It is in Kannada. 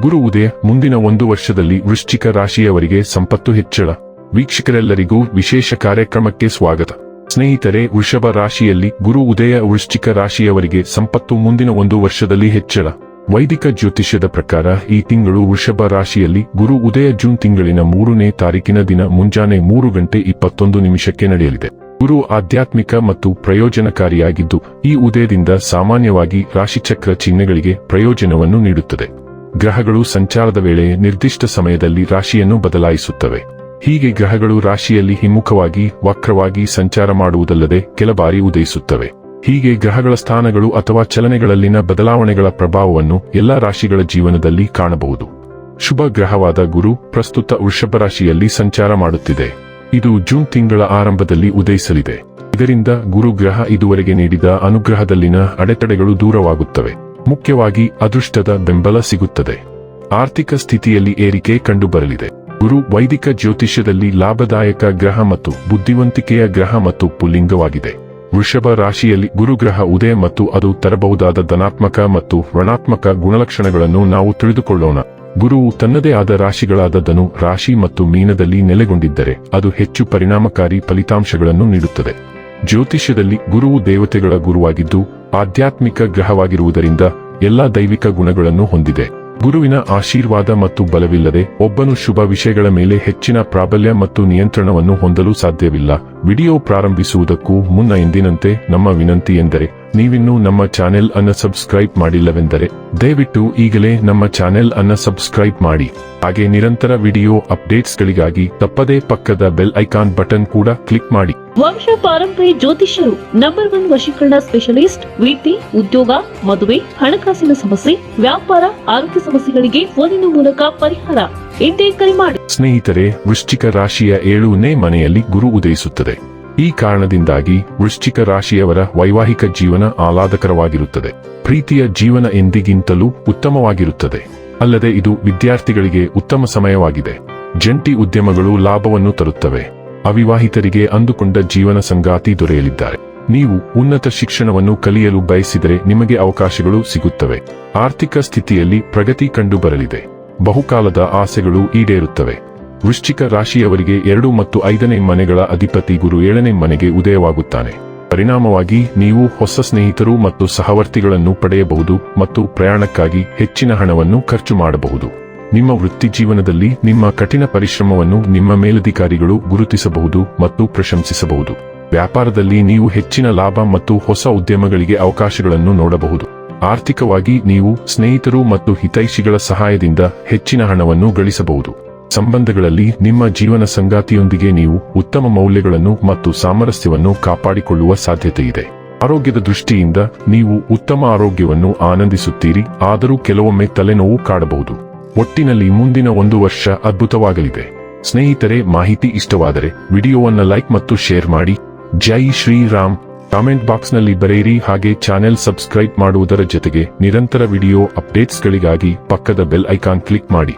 ಗುರು ಉದಯ ಮುಂದಿನ ಒಂದು ವರ್ಷದಲ್ಲಿ ವೃಶ್ಚಿಕ ರಾಶಿಯವರಿಗೆ ಸಂಪತ್ತು ಹೆಚ್ಚಳ. ವೀಕ್ಷಕರೆಲ್ಲರಿಗೂ ವಿಶೇಷ ಕಾರ್ಯಕ್ರಮಕ್ಕೆ ಸ್ವಾಗತ. ಸ್ನೇಹಿತರೆ, ವೃಷಭ ರಾಶಿಯಲ್ಲಿ ಗುರು ಉದಯ ವೃಶ್ಚಿಕ ರಾಶಿಯವರಿಗೆ ಸಂಪತ್ತು ಮುಂದಿನ ಒಂದು ವರ್ಷದಲ್ಲಿ ಹೆಚ್ಚಳ. ವೈದಿಕ ಜ್ಯೋತಿಷ್ಯದ ಪ್ರಕಾರ ಈ ತಿಂಗಳು ವೃಷಭ ರಾಶಿಯಲ್ಲಿ ಗುರು ಉದಯ ಜೂನ್ ತಿಂಗಳಿನ ಮೂರನೇ ತಾರೀಕಿನ ದಿನ ಮುಂಜಾನೆ ಮೂರು ಗಂಟೆ ಇಪ್ಪತ್ತೊಂದು ನಿಮಿಷಕ್ಕೆ ನಡೆಯಲಿದೆ. ಗುರು ಆಧ್ಯಾತ್ಮಿಕ ಮತ್ತು ಪ್ರಯೋಜನಕಾರಿಯಾಗಿದ್ದು ಈ ಉದಯದಿಂದ ಸಾಮಾನ್ಯವಾಗಿ ರಾಶಿಚಕ್ರ ಚಿಹ್ನೆಗಳಿಗೆ ಪ್ರಯೋಜನವನ್ನು ನೀಡುತ್ತದೆ. ಗ್ರಹಗಳು ಸಂಚಾರದ ವೇಳೆ ನಿರ್ದಿಷ್ಟ ಸಮಯದಲ್ಲಿ ರಾಶಿಯನ್ನು ಬದಲಾಯಿಸುತ್ತವೆ. ಹೀಗೆ ಗ್ರಹಗಳು ರಾಶಿಯಲ್ಲಿ ಹಿಮ್ಮುಖವಾಗಿ, ವಕ್ರವಾಗಿ ಸಂಚಾರ ಮಾಡುವುದಲ್ಲದೆ ಕೆಲ ಬಾರಿ ಉದಯಿಸುತ್ತವೆ. ಹೀಗೆ ಗ್ರಹಗಳ ಸ್ಥಾನಗಳು ಅಥವಾ ಚಲನೆಗಳಲ್ಲಿನ ಬದಲಾವಣೆಗಳ ಪ್ರಭಾವವನ್ನು ಎಲ್ಲಾ ರಾಶಿಗಳ ಜೀವನದಲ್ಲಿ ಕಾಣಬಹುದು. ಶುಭ ಗ್ರಹವಾದ ಗುರು ಪ್ರಸ್ತುತ ವೃಷಭ ರಾಶಿಯಲ್ಲಿ ಸಂಚಾರ ಮಾಡುತ್ತಿದೆ. ಇದು ಜೂನ್ ತಿಂಗಳ ಆರಂಭದಲ್ಲಿ ಉದಯಿಸಲಿದೆ. ಇದರಿಂದ ಗುರುಗ್ರಹ ಇದುವರೆಗೆ ನೀಡಿದ ಅನುಗ್ರಹದಲ್ಲಿನ ಅಡೆತಡೆಗಳು ದೂರವಾಗುತ್ತವೆ. ಮುಖ್ಯವಾಗಿ ಅದೃಷ್ಟದ ಬೆಂಬಲ ಸಿಗುತ್ತದೆ. ಆರ್ಥಿಕ ಸ್ಥಿತಿಯಲ್ಲಿ ಏರಿಕೆ ಕಂಡುಬರಲಿದೆ. ಗುರು ವೈದಿಕ ಜ್ಯೋತಿಷ್ಯದಲ್ಲಿ ಲಾಭದಾಯಕ ಗ್ರಹ ಮತ್ತು ಬುದ್ಧಿವಂತಿಕೆಯ ಗ್ರಹ ಮತ್ತು ಪುಲ್ಲಿಂಗವಾಗಿದೆ. ವೃಷಭ ರಾಶಿಯಲ್ಲಿ ಗುರುಗ್ರಹ ಉದಯ ಮತ್ತು ಅದು ತರಬಹುದಾದ ಧನಾತ್ಮಕ ಮತ್ತು ಋಣಾತ್ಮಕ ಗುಣಲಕ್ಷಣಗಳನ್ನು ನಾವು ತಿಳಿದುಕೊಳ್ಳೋಣ. ಗುರುವು ತನ್ನದೇ ಆದ ರಾಶಿಗಳಾದ ಧನು, ರಾಶಿ ಮತ್ತು ಮೀನದಲ್ಲಿ ನೆಲೆಗೊಂಡಿದ್ದರೆ ಅದು ಹೆಚ್ಚು ಪರಿಣಾಮಕಾರಿ ಫಲಿತಾಂಶಗಳನ್ನು ನೀಡುತ್ತದೆ. ಜ್ಯೋತಿಷ್ಯದಲ್ಲಿ ಗುರುವು ದೇವತೆಗಳ ಗುರುವಾಗಿದ್ದು, ಆಧ್ಯಾತ್ಮಿಕ ಗ್ರಹವಾಗಿರುವುದರಿಂದ ಎಲ್ಲಾ ದೈವಿಕ ಗುಣಗಳನ್ನು ಹೊಂದಿದೆ. ಗುರುವಿನ ಆಶೀರ್ವಾದ ಮತ್ತು ಬಲವಿಲ್ಲದೆ ಒಬ್ಬನು ಶುಭ ವಿಷಯಗಳ ಮೇಲೆ ಹೆಚ್ಚಿನ ಪ್ರಾಬಲ್ಯ ಮತ್ತು ನಿಯಂತ್ರಣವನ್ನು ಹೊಂದಲು ಸಾಧ್ಯವಿಲ್ಲ. ವಿಡಿಯೋ ಪ್ರಾರಂಭಿಸುವುದಕ್ಕೂ ಮುನ್ನ ಎಂದಿನಂತೆ ನಮ್ಮ ವಿನಂತಿ ಎಂದರೆ ನೀವಿನ್ನೂ ನಮ್ಮ ಚಾನೆಲ್ ಅನ್ನು ಸಬ್ಸ್ಕ್ರೈಬ್ ಮಾಡಿಲ್ಲವೆಂದರೆ ದಯವಿಟ್ಟು ಈಗಲೇ ನಮ್ಮ ಚಾನೆಲ್ ಅನ್ನು ಸಬ್ಸ್ಕ್ರೈಬ್ ಮಾಡಿ. ಹಾಗೆ ನಿರಂತರ ವಿಡಿಯೋ ಅಪ್ಡೇಟ್ಸ್ಗಳಿಗಾಗಿ ತಪ್ಪದೇ ಪಕ್ಕದ ಬೆಲ್ ಐಕಾನ್ ಬಟನ್ ಕೂಡ ಕ್ಲಿಕ್ ಮಾಡಿ. ವಂಶ ಪಾರಂಪರ್ಯ ಜ್ಯೋತಿಷರು ನಂಬರ್ ಒನ್ ವಶೀಕರಣ ಸ್ಪೆಷಲಿಸ್ಟ್ ವೃತ್ತಿ ಉದ್ಯೋಗ ಮದುವೆ ಹಣಕಾಸಿನ ಸಮಸ್ಯೆ ವ್ಯಾಪಾರ ಆರೋಗ್ಯ ಸಮಸ್ಯೆಗಳಿಗೆ ಫೋನಿನ ಮೂಲಕ ಪರಿಹಾರ ಇಂದೇ ಕರೆ ಮಾಡಿ. ಸ್ನೇಹಿತರೆ ವೃಶ್ಚಿಕ ರಾಶಿಯ ಏಳನೇ ಮನೆಯಲ್ಲಿ ಗುರು ಉದಯಿಸುತ್ತದೆ. ಈ ಕಾರಣದಿಂದಾಗಿ ವೃಶ್ಚಿಕ ರಾಶಿಯವರ ವೈವಾಹಿಕ ಜೀವನ ಆಹ್ಲಾದಕರವಾಗಿರುತ್ತದೆ. ಪ್ರೀತಿಯ ಜೀವನ ಎಂದಿಗಿಂತಲೂ ಉತ್ತಮವಾಗಿರುತ್ತದೆ. ಅಲ್ಲದೆ ಇದು ವಿದ್ಯಾರ್ಥಿಗಳಿಗೆ ಉತ್ತಮ ಸಮಯವಾಗಿದೆ. ಜಂಟಿ ಉದ್ಯಮಗಳು ಲಾಭವನ್ನು ತರುತ್ತವೆ. ಅವಿವಾಹಿತರಿಗೆ ಅಂದುಕೊಂಡ ಜೀವನ ಸಂಗಾತಿ ದೊರೆಯಲಿದ್ದಾರೆ. ನೀವು ಉನ್ನತ ಶಿಕ್ಷಣವನ್ನು ಕಲಿಯಲು ಬಯಸಿದರೆ ನಿಮಗೆ ಅವಕಾಶಗಳು ಸಿಗುತ್ತವೆ. ಆರ್ಥಿಕ ಸ್ಥಿತಿಯಲ್ಲಿ ಪ್ರಗತಿ ಕಂಡುಬರಲಿದೆ. ಬಹುಕಾಲದ ಆಸೆಗಳು ಈಡೇರುತ್ತವೆ. ವೃಶ್ಚಿಕ ರಾಶಿಯವರಿಗೆ ಎರಡು ಮತ್ತು ಐದನೇ ಮನೆಗಳ ಅಧಿಪತಿ ಗುರು ಏಳನೇ ಮನೆಗೆ ಉದಯವಾಗುತ್ತಾನೆ. ಪರಿಣಾಮವಾಗಿ ನೀವು ಹೊಸ ಸ್ನೇಹಿತರು ಮತ್ತು ಸಹವರ್ತಿಗಳನ್ನು ಪಡೆಯಬಹುದು ಮತ್ತು ಪ್ರಯಾಣಕ್ಕಾಗಿ ಹೆಚ್ಚಿನ ಹಣವನ್ನು ಖರ್ಚು ಮಾಡಬಹುದು. ನಿಮ್ಮ ವೃತ್ತಿ ಜೀವನದಲ್ಲಿ ನಿಮ್ಮ ಕಠಿಣ ಪರಿಶ್ರಮವನ್ನು ನಿಮ್ಮ ಮೇಲಧಿಕಾರಿಗಳು ಗುರುತಿಸಬಹುದು ಮತ್ತು ಪ್ರಶಂಸಿಸಬಹುದು. ವ್ಯಾಪಾರದಲ್ಲಿ ನೀವು ಹೆಚ್ಚಿನ ಲಾಭ ಮತ್ತು ಹೊಸ ಉದ್ಯಮಗಳಿಗೆ ಅವಕಾಶಗಳನ್ನು ನೋಡಬಹುದು. ಆರ್ಥಿಕವಾಗಿ ನೀವು ಸ್ನೇಹಿತರು ಮತ್ತು ಹಿತೈಷಿಗಳ ಸಹಾಯದಿಂದ ಹೆಚ್ಚಿನ ಹಣವನ್ನು ಗಳಿಸಬಹುದು. ಸಂಬಂಧಗಳಲ್ಲಿ ನಿಮ್ಮ ಜೀವನ ಸಂಗಾತಿಯೊಂದಿಗೆ ನೀವು ಉತ್ತಮ ಮೌಲ್ಯಗಳನ್ನು ಮತ್ತು ಸಾಮರಸ್ಯವನ್ನು ಕಾಪಾಡಿಕೊಳ್ಳುವ ಸಾಧ್ಯತೆ ಇದೆ ಆರೋಗ್ಯದ ದೃಷ್ಟಿಯಿಂದ ನೀವು ಉತ್ತಮ ಆರೋಗ್ಯವನ್ನು ಆನಂದಿಸುತ್ತೀರಿ, ಆದರೂ ಕೆಲವೊಮ್ಮೆ ತಲೆನೋವು ಕಾಡಬಹುದು. ಒಟ್ಟಿನಲ್ಲಿ ಮುಂದಿನ ಒಂದು ವರ್ಷ ಅದ್ಭುತವಾಗಲಿದೆ. ಸ್ನೇಹಿತರೆ, ಮಾಹಿತಿ ಇಷ್ಟವಾದರೆ ವಿಡಿಯೋವನ್ನ ಲೈಕ್ ಮತ್ತು ಶೇರ್ ಮಾಡಿ. ಜೈ ಶ್ರೀರಾಮ್. ಕಾಮೆಂಟ್ ಬಾಕ್ಸ್ನಲ್ಲಿ ಬರೆಯಿರಿ, ಹಾಗೆ ಚಾನೆಲ್ ಸಬ್ಸ್ಕ್ರೈಬ್ ಮಾಡುವುದರ ಜೊತೆಗೆ ನಿರಂತರ ವಿಡಿಯೋ ಅಪ್ಡೇಟ್ಸ್ಗಳಿಗಾಗಿ ಪಕ್ಕದ ಬೆಲ್ ಐಕಾನ್ ಕ್ಲಿಕ್ ಮಾಡಿ.